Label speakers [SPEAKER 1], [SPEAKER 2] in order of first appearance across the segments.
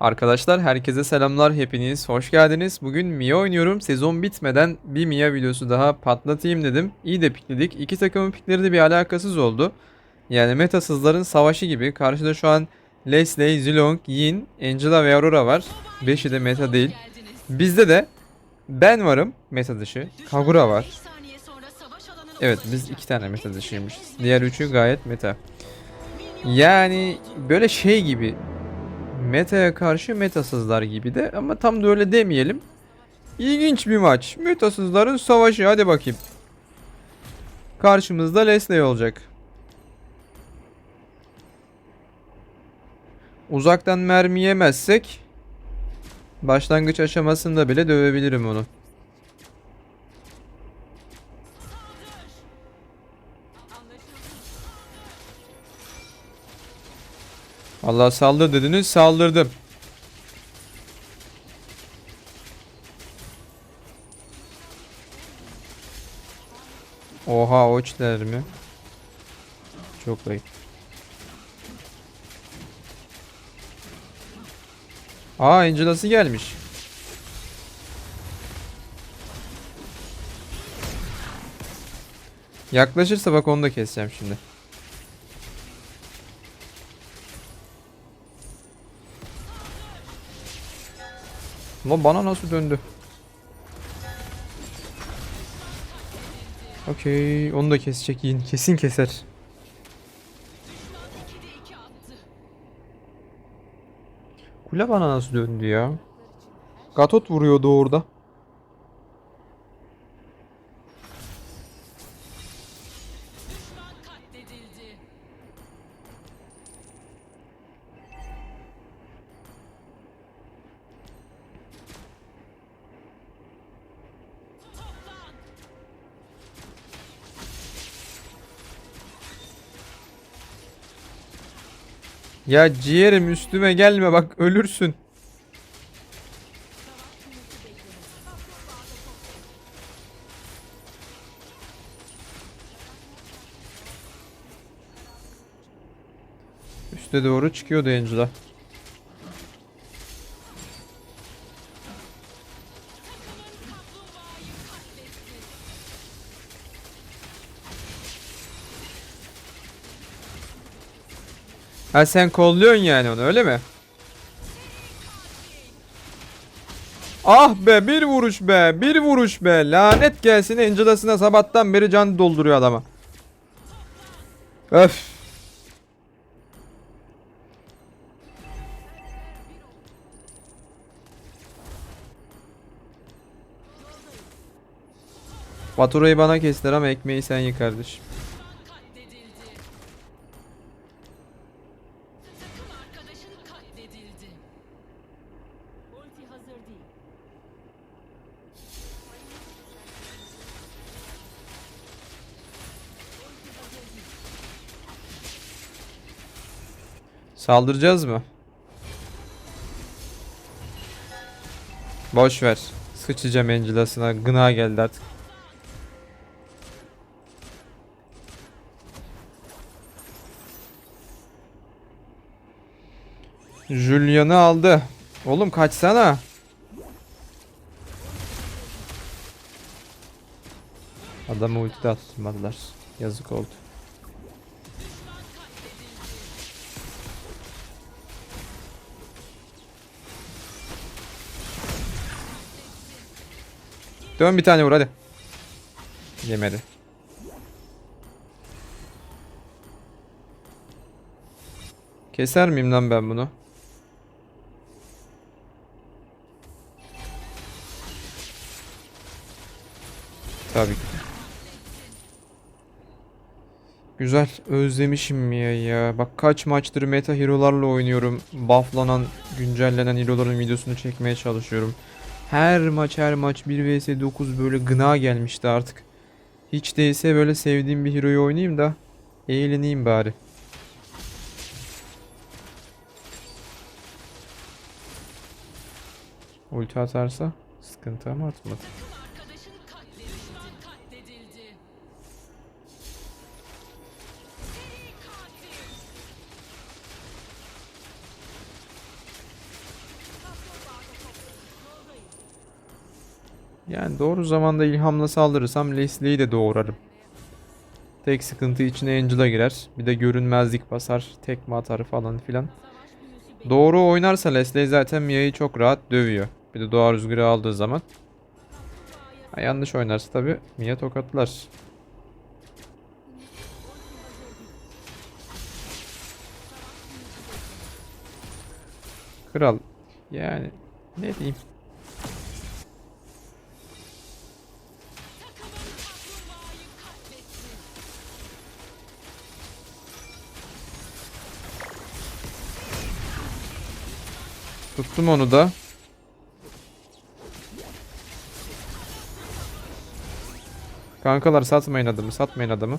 [SPEAKER 1] Arkadaşlar herkese selamlar hepiniz hoş geldiniz. Bugün Mia oynuyorum. Sezon bitmeden bir Mia videosu daha patlatayım dedim. İyi de pikledik. İki takımın pikleri de bir alakasız oldu. Yani metasızların savaşı gibi. Karşıda şu an Leslie, Zilong, Yin, Angela ve Aurora var. Beşi de meta değil. Bizde de ben varım meta dışı. Kagura var. Evet biz iki tane meta dışıymışız. Diğer üçü gayet meta. Yani böyle şey gibi meta'ya karşı metasızlar gibi de ama tam da öyle demeyelim. İlginç bir maç. Metasızların savaşı hadi bakayım. Karşımızda Leslie olacak. Uzaktan mermi yemezsek başlangıç aşamasında bile dövebilirim onu. Allah saldır dediniz saldırdım. Oha o içler mi? Çok ayıp. Aa Angela'sı gelmiş. Yaklaşırsa bak onu da keseceğim şimdi. Ama bana nasıl döndü? Okey, onu da kesecek yiyin. Kesin keser. Kule bana nasıl döndü ya? Gatot vuruyordu orada. Ya ciğerim üstüme gelme bak ölürsün. Üste doğru çıkıyordu Angela. Ha sen kolluyorsun yani onu öyle mi? Ah be bir vuruş be bir vuruş be lanet gelsin Angela'sına sabahtan beri can dolduruyor adama. Öf. Faturayı bana kestiler ama ekmeği sen ye kardeşim. Saldıracağız mı? Boş ver. Sıçacağım Angela'sına. Gına geldi artık. Julian'ı aldı. Oğlum kaçsana. Adamı ulti de attırmadılar. Yazık oldu. Dön bir tane vur hadi. Yemedi. Keser miyim lan ben bunu? Tabii ki. Güzel. Özlemişim ya ya. Bak kaç maçtır meta hero'larla oynuyorum. Bufflanan, güncellenen hero'ların videosunu çekmeye çalışıyorum. Her maç her maç 1 vs 9 böyle gına gelmişti artık. Hiç değilse böyle sevdiğim bir hero'yu oynayayım da eğleneyim bari. Ulti atarsa sıkıntı ama atmadı. Yani doğru zamanda ilhamla saldırırsam Leslie'yi de doğurarım. Tek sıkıntı içine Angela girer. Bir de görünmezlik basar. Tekme atar falan filan. Doğru oynarsa Leslie zaten Mia'yı çok rahat dövüyor. Bir de doğa rüzgarı aldığı zaman. Ha, yanlış oynarsa tabi Mia tokatlar. Kral yani ne diyeyim. Tuttum onu da. Kankalar satmayın adamı, satmayın adamı.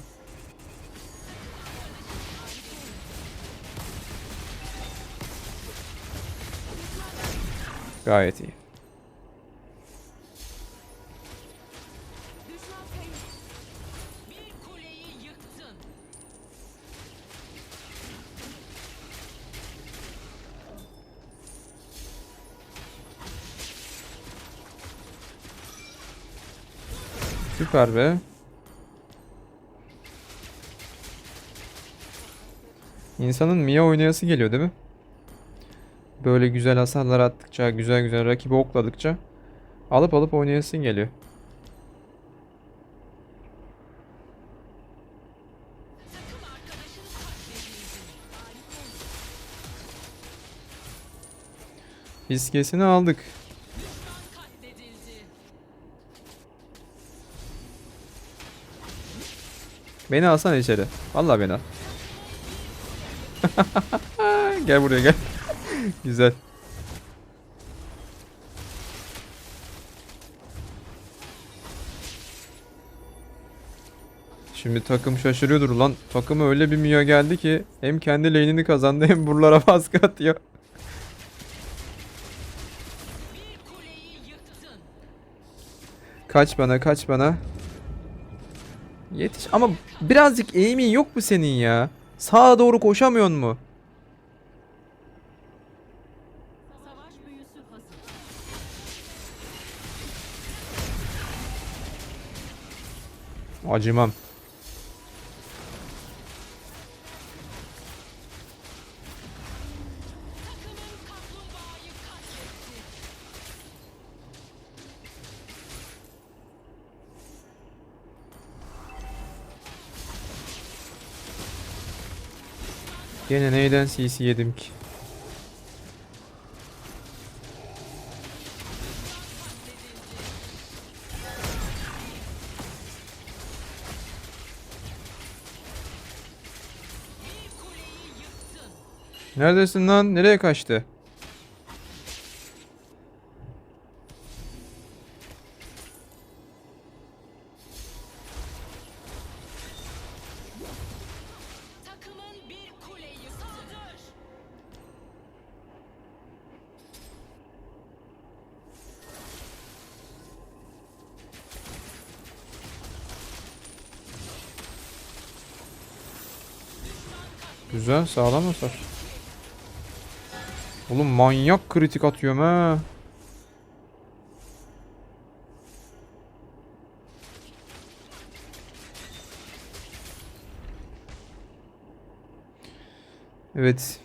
[SPEAKER 1] Gayet iyi. Süper be. İnsanın Mia oynayası geliyor değil mi? Böyle güzel hasarlar attıkça, güzel güzel rakibi okladıkça alıp alıp oynayasın geliyor. Fiskesini aldık. Beni alsana içeri. Vallahi beni al. gel buraya gel. Güzel. Şimdi takım şaşırıyordur lan. Takıma öyle bir Mia geldi ki hem kendi lane'ini kazandı hem buralara baskı atıyor. Kaç bana kaç bana. Yetiş ama birazcık eğimin yok mu senin ya? Sağa doğru koşamıyorsun mu? Acımam. Gene neyden CC yedim ki? Neredesin lan? Nereye kaçtı? Güzel sağlam hasar. Oğlum manyak kritik atıyorum ha. Evet.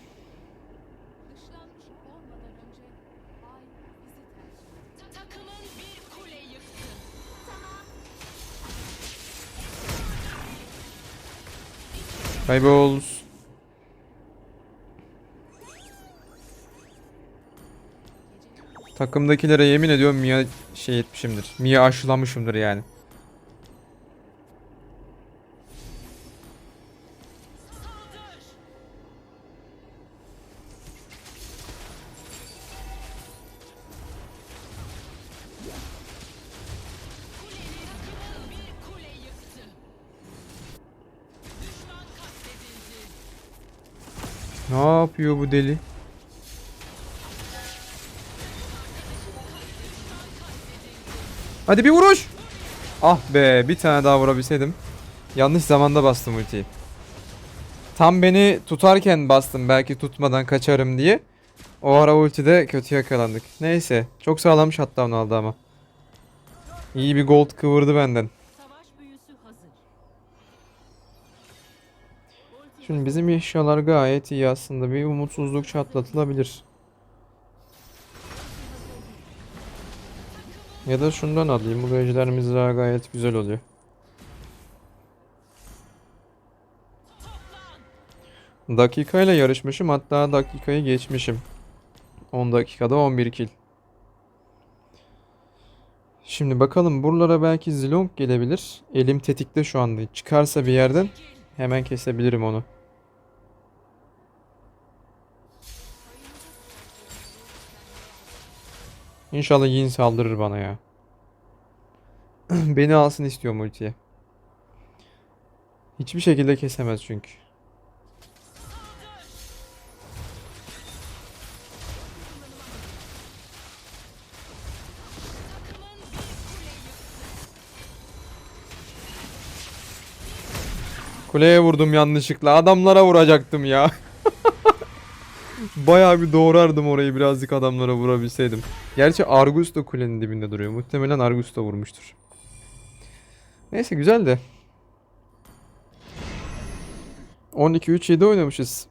[SPEAKER 2] Dışlanmış
[SPEAKER 1] Takımdakilere yemin ediyorum Mia şey etmişimdir. Mia aşılamışımdır yani. Ne yapıyor bu deli? Hadi bir vuruş. Ah be bir tane daha vurabilseydim. Yanlış zamanda bastım ultiyi. Tam beni tutarken bastım belki tutmadan kaçarım diye. O ara ultide kötü yakalandık. Neyse çok sağlam shutdown aldı ama. İyi bir gold kıvırdı benden. Şimdi bizim eşyalar gayet iyi aslında. Bir umutsuzluk çatlatılabilir. Ya da şundan alayım. Bu ejderimiz daha gayet güzel oluyor. Dakikayla yarışmışım. Hatta dakikayı geçmişim. 10 dakikada 11 kill. Şimdi bakalım buralara belki Zilong gelebilir. Elim tetikte şu anda. Çıkarsa bir yerden hemen kesebilirim onu. İnşallah Yin saldırır bana ya. Beni alsın istiyorum ultiye. Hiçbir şekilde kesemez çünkü. Kuleye vurdum yanlışlıkla. Adamlara vuracaktım ya. Bayağı bir doğrardım orayı birazcık adamlara vurabilseydim. Gerçi Argus da kulenin dibinde duruyor. Muhtemelen Argus da vurmuştur. Neyse güzel de. 12-3-7 oynamışız.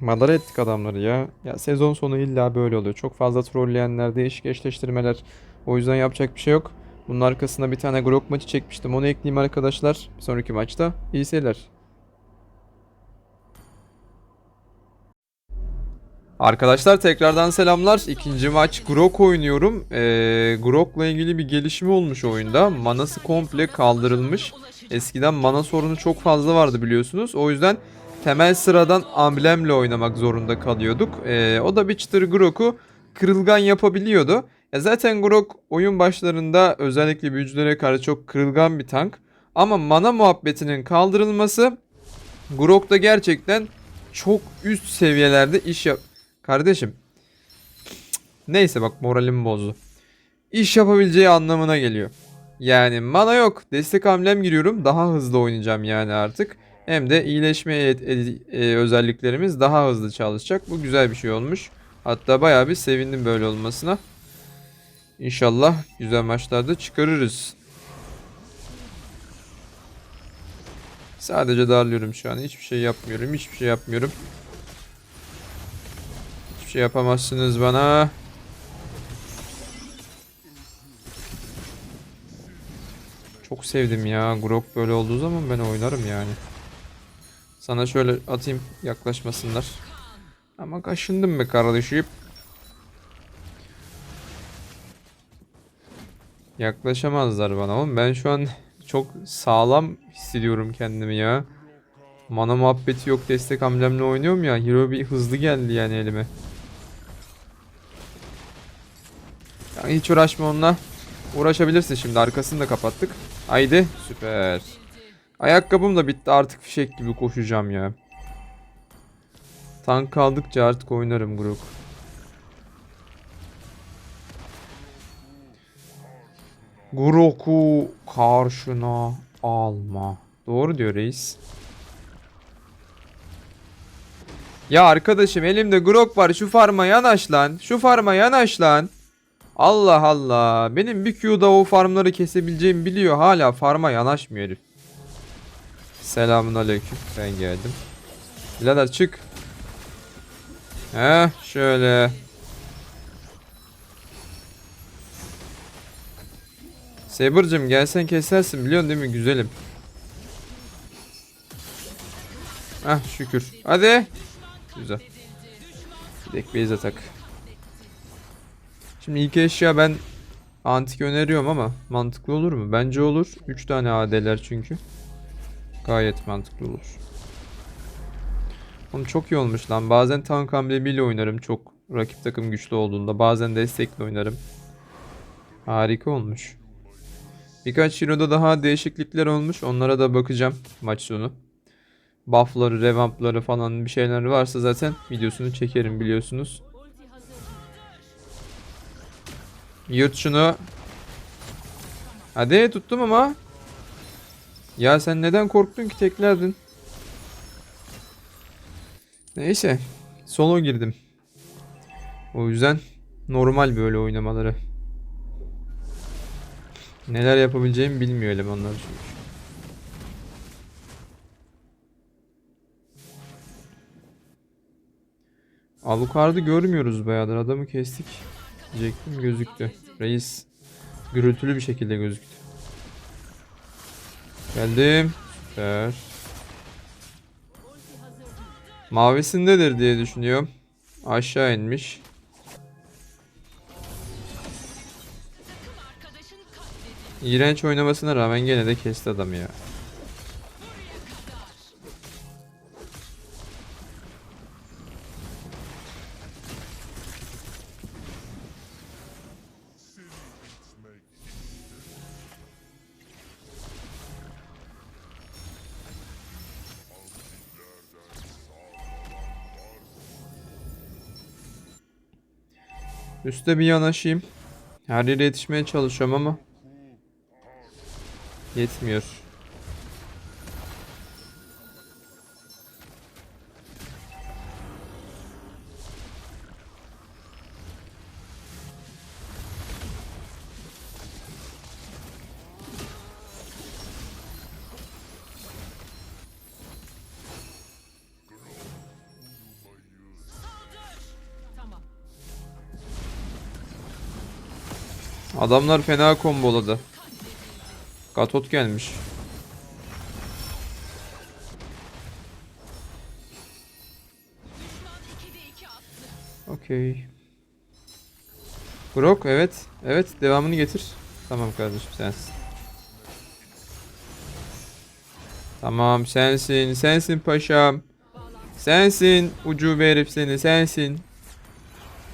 [SPEAKER 1] Madara ettik adamları ya. Ya sezon sonu illa böyle oluyor. Çok fazla trolleyenler, değişik eşleştirmeler. O yüzden yapacak bir şey yok. Bunun arkasına bir tane Grok maçı çekmiştim. Onu ekleyeyim arkadaşlar. Bir sonraki maçta. İyi seyirler. Arkadaşlar tekrardan selamlar. İkinci maç Grok oynuyorum. Ee, Grok'la ilgili bir gelişme olmuş oyunda. Manası komple kaldırılmış. Eskiden mana sorunu çok fazla vardı biliyorsunuz. O yüzden temel sıradan amblemle oynamak zorunda kalıyorduk. Ee, o da bir çıtır Grok'u kırılgan yapabiliyordu. Ya zaten Grok oyun başlarında özellikle büyücülere karşı çok kırılgan bir tank. Ama mana muhabbetinin kaldırılması Grok'ta gerçekten çok üst seviyelerde iş yap... Kardeşim. Neyse bak moralim bozdu. İş yapabileceği anlamına geliyor. Yani mana yok. Destek hamlem giriyorum. Daha hızlı oynayacağım yani artık. Hem de iyileşme e- e- özelliklerimiz daha hızlı çalışacak. Bu güzel bir şey olmuş. Hatta bayağı bir sevindim böyle olmasına. İnşallah güzel maçlarda çıkarırız. Sadece darlıyorum şu an. Hiçbir şey yapmıyorum. Hiçbir şey yapmıyorum. Şey yapamazsınız bana. Çok sevdim ya. Grok böyle olduğu zaman ben oynarım yani. Sana şöyle atayım yaklaşmasınlar. Ama kaşındım be kardeşim. Yaklaşamazlar bana oğlum. Ben şu an çok sağlam hissediyorum kendimi ya. Mana muhabbeti yok destek hamlemle oynuyorum ya. Hero bir hızlı geldi yani elime. Ya hiç uğraşma onunla. Uğraşabilirsin şimdi arkasını da kapattık. Haydi süper. Ayakkabım da bitti artık fişek gibi koşacağım ya. Tank kaldıkça artık oynarım Grok. Grok'u karşına alma. Doğru diyor reis. Ya arkadaşım elimde Grok var şu farma yanaş lan. Şu farma yanaş lan. Allah Allah. Benim bir Q'da o farmları kesebileceğimi biliyor. Hala farma yanaşmıyor herif. Selamun aleyküm. Ben geldim. Birader çık. Heh şöyle. Saber'cım gelsen kesersin biliyorsun değil mi güzelim. Ah şükür. Hadi. Güzel. Direkt base atak. Şimdi ilk eşya ben antik öneriyorum ama mantıklı olur mu? Bence olur. 3 tane AD'ler çünkü. Gayet mantıklı olur. Oğlum çok iyi olmuş lan. Bazen tank amblemiyle oynarım çok rakip takım güçlü olduğunda. Bazen destekle oynarım. Harika olmuş. Birkaç Hero'da daha değişiklikler olmuş. Onlara da bakacağım maç sonu. Buff'ları, revamp'ları falan bir şeyler varsa zaten videosunu çekerim biliyorsunuz. Yırt şunu. Hadi tuttum ama. Ya sen neden korktun ki teklerdin? Neyse. Solo girdim. O yüzden normal böyle oynamaları. Neler yapabileceğimi bilmiyor elemanlar çünkü. Alucard'ı görmüyoruz bayağıdır. Adamı kestik. Diyecektim gözüktü. Reis gürültülü bir şekilde gözüktü. Geldim. Süper. Mavisindedir diye düşünüyorum. Aşağı inmiş. İğrenç oynamasına rağmen gene de kesti adamı ya. Üste bir yanaşayım. Her yere yetişmeye çalışıyorum ama yetmiyor. Adamlar fena komboladı. Gatot gelmiş.
[SPEAKER 3] Düşman 2'de 2 attı.
[SPEAKER 1] Okey. Grok evet. Evet devamını getir. Tamam kardeşim sensin. Tamam sensin. Sensin paşam. Sensin ucube herif seni sensin.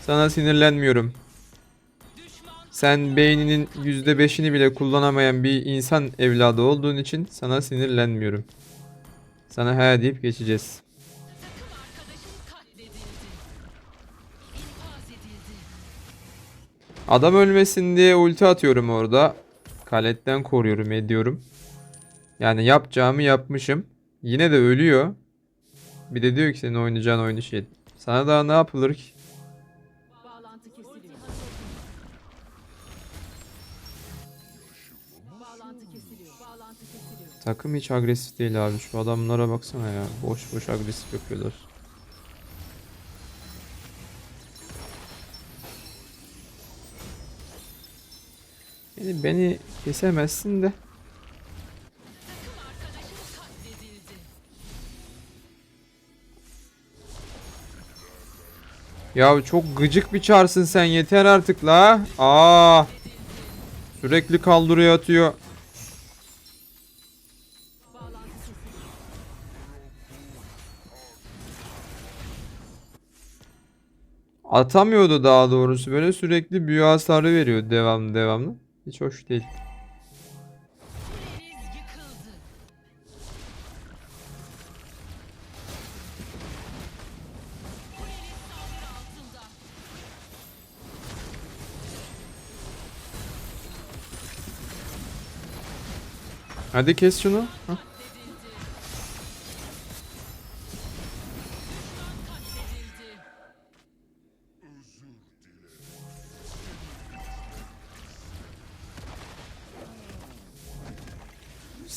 [SPEAKER 1] Sana sinirlenmiyorum. Sen beyninin %5'ini bile kullanamayan bir insan evladı olduğun için sana sinirlenmiyorum. Sana he deyip geçeceğiz. Adam ölmesin diye ulti atıyorum orada. Kaletten koruyorum ediyorum. Yani yapacağımı yapmışım. Yine de ölüyor. Bir de diyor ki senin oynayacağın oyunu şey. Sana daha ne yapılır ki? Takım hiç agresif değil abi. Şu adamlara baksana ya. Boş boş agresif yapıyorlar. Yani beni kesemezsin de. Ya çok gıcık bir çarsın sen yeter artık la. Aa. Sürekli kaldırıyor atıyor. Atamıyordu daha doğrusu. Böyle sürekli büyü hasarı veriyor devamlı devamlı. Hiç hoş değil. Hadi kes şunu. Hah.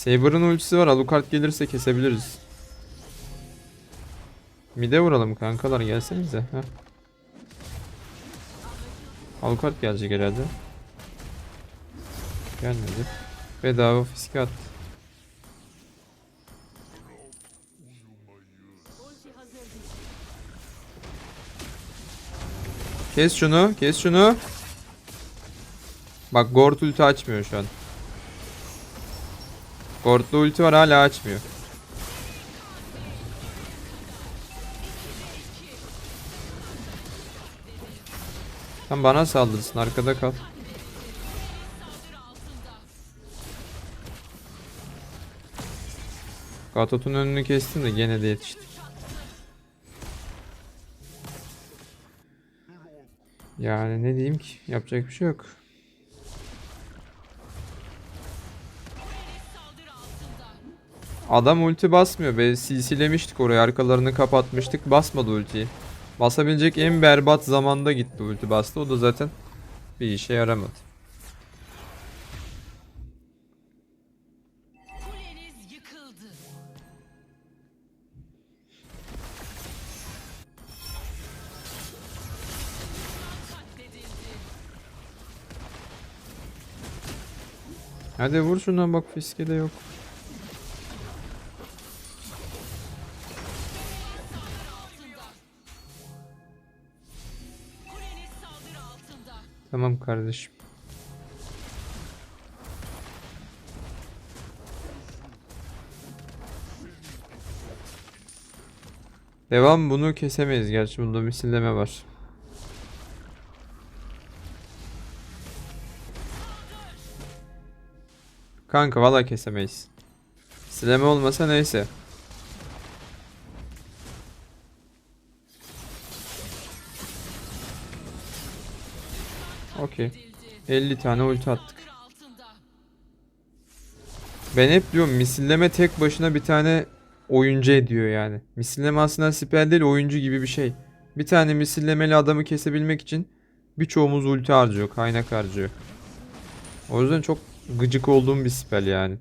[SPEAKER 1] Saber'ın ultisi var. Alucard gelirse kesebiliriz. Mide vuralım kankalar gelsenize. Heh. Alucard gelecek herhalde. Gelmedi. Bedava fiske attı. Kes şunu, kes şunu. Bak Gord ulti açmıyor şu an. Gord'lu ulti var hala açmıyor. Tam bana saldırsın arkada kal. Gatot'un önünü kestim de gene de yetişti. Yani ne diyeyim ki? Yapacak bir şey yok. Adam ulti basmıyor be. CC'lemiştik orayı. Arkalarını kapatmıştık. Basmadı ultiyi. Basabilecek en berbat zamanda gitti ulti bastı. O da zaten bir işe yaramadı. Hadi vur şuna bak fiske de yok. Tamam kardeşim. Devam bunu kesemeyiz gerçi bunda misilleme var. Kanka valla kesemeyiz. Sileme olmasa neyse. Okey. 50 tane ulti attık. Ben hep diyorum misilleme tek başına bir tane oyuncu ediyor yani. Misilleme aslında spell değil oyuncu gibi bir şey. Bir tane misillemeli adamı kesebilmek için birçoğumuz ulti harcıyor, kaynak harcıyor. O yüzden çok gıcık olduğum bir spell yani.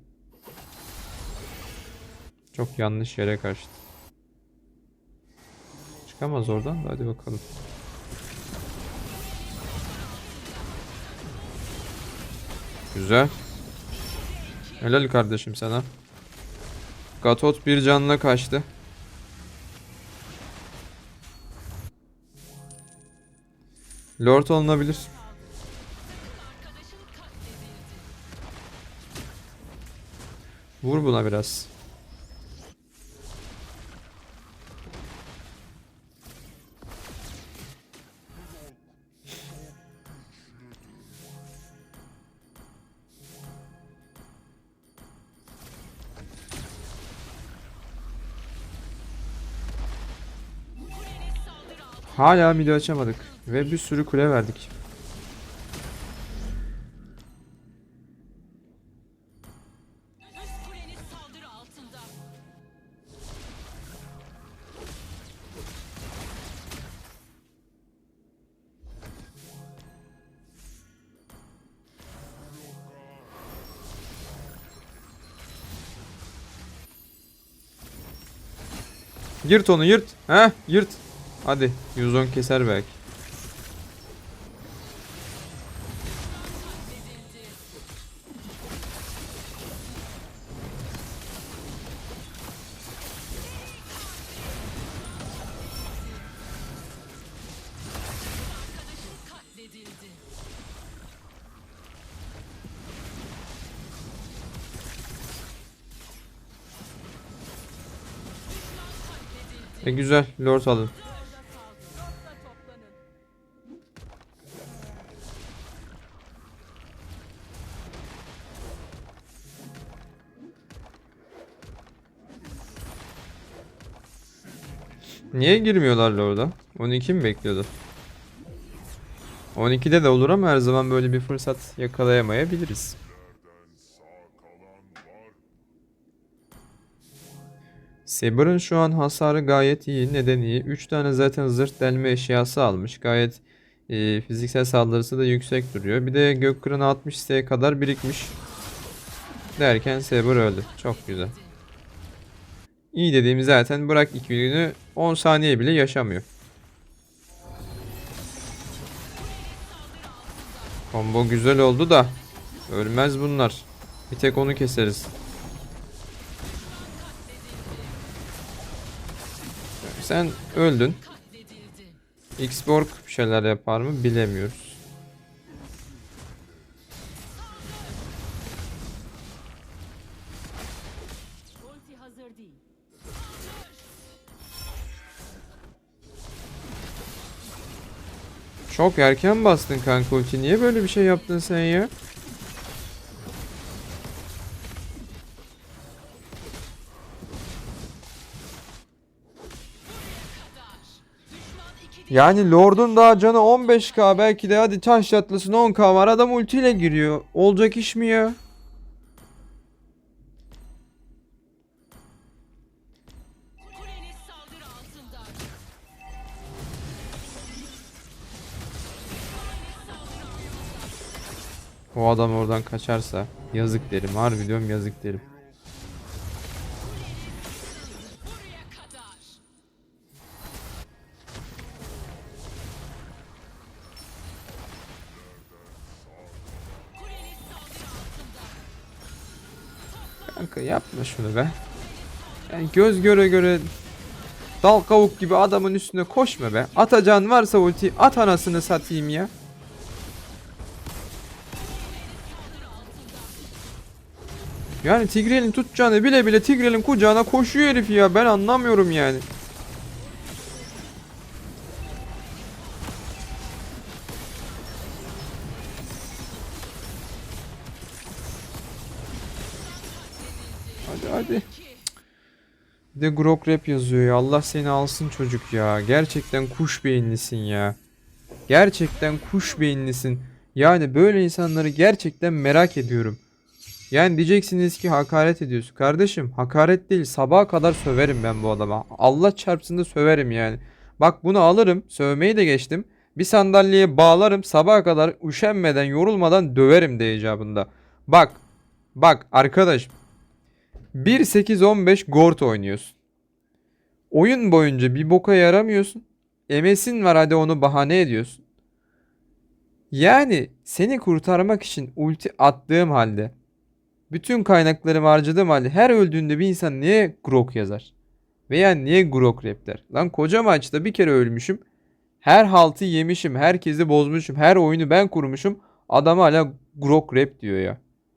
[SPEAKER 1] Çok yanlış yere kaçtı. Çıkamaz oradan da hadi bakalım. Güzel. Helal kardeşim sana. Gatot bir canla kaçtı. Lord olunabilir. Vur buna biraz. Hala midi açamadık. Ve bir sürü kule verdik. Yırt onu yırt. Heh yırt. Hadi 110 keser belki. E güzel Lord alın. Niye girmiyorlar Lord'a? 12 mi bekliyordu? 12'de de olur ama her zaman böyle bir fırsat yakalayamayabiliriz. Saber'ın şu an hasarı gayet iyi. Neden iyi? 3 tane zaten zırh delme eşyası almış. Gayet e, fiziksel saldırısı da yüksek duruyor. Bir de gök kırını 60 S'ye kadar birikmiş. Derken Saber öldü. Çok güzel. İyi dediğim zaten bırak 2 günü 10 saniye bile yaşamıyor. Combo güzel oldu da ölmez bunlar. Bir tek onu keseriz. Sen öldün. Xborg bir şeyler yapar mı bilemiyoruz.
[SPEAKER 3] Hazır değil.
[SPEAKER 1] Çok erken bastın kanka ulti. Niye böyle bir şey yaptın sen ya? Yani Lord'un daha canı 15k belki de hadi taş çatlasın 10k var adam ultiyle giriyor. Olacak iş mi ya? O adam oradan kaçarsa yazık derim. Harbi diyorum yazık derim. Kanka yapma şunu be. Yani göz göre göre dal kavuk gibi adamın üstüne koşma be. Atacağın varsa ulti at anasını satayım ya. Yani Tigreal'in tutacağını bile bile Tigreal'in kucağına koşuyor herif ya. Ben anlamıyorum yani. Hadi hadi. De Grok Rap yazıyor ya. Allah seni alsın çocuk ya. Gerçekten kuş beyinlisin ya. Gerçekten kuş beyinlisin. Yani böyle insanları gerçekten merak ediyorum. Yani diyeceksiniz ki hakaret ediyorsun. Kardeşim hakaret değil. Sabaha kadar söverim ben bu adama. Allah çarpsın da söverim yani. Bak bunu alırım. Sövmeyi de geçtim. Bir sandalyeye bağlarım. Sabaha kadar üşenmeden, yorulmadan döverim de icabında. Bak. Bak arkadaş. 1-8-15 Gort oynuyorsun. Oyun boyunca bir boka yaramıyorsun. MS'in var hadi onu bahane ediyorsun. Yani seni kurtarmak için ulti attığım halde bütün kaynaklarımı harcadığım halde her öldüğünde bir insan niye Grok yazar? Veya niye Grok rap der? Lan koca maçta bir kere ölmüşüm. Her haltı yemişim. Herkesi bozmuşum. Her oyunu ben kurmuşum. Adam hala Grok rap diyor ya.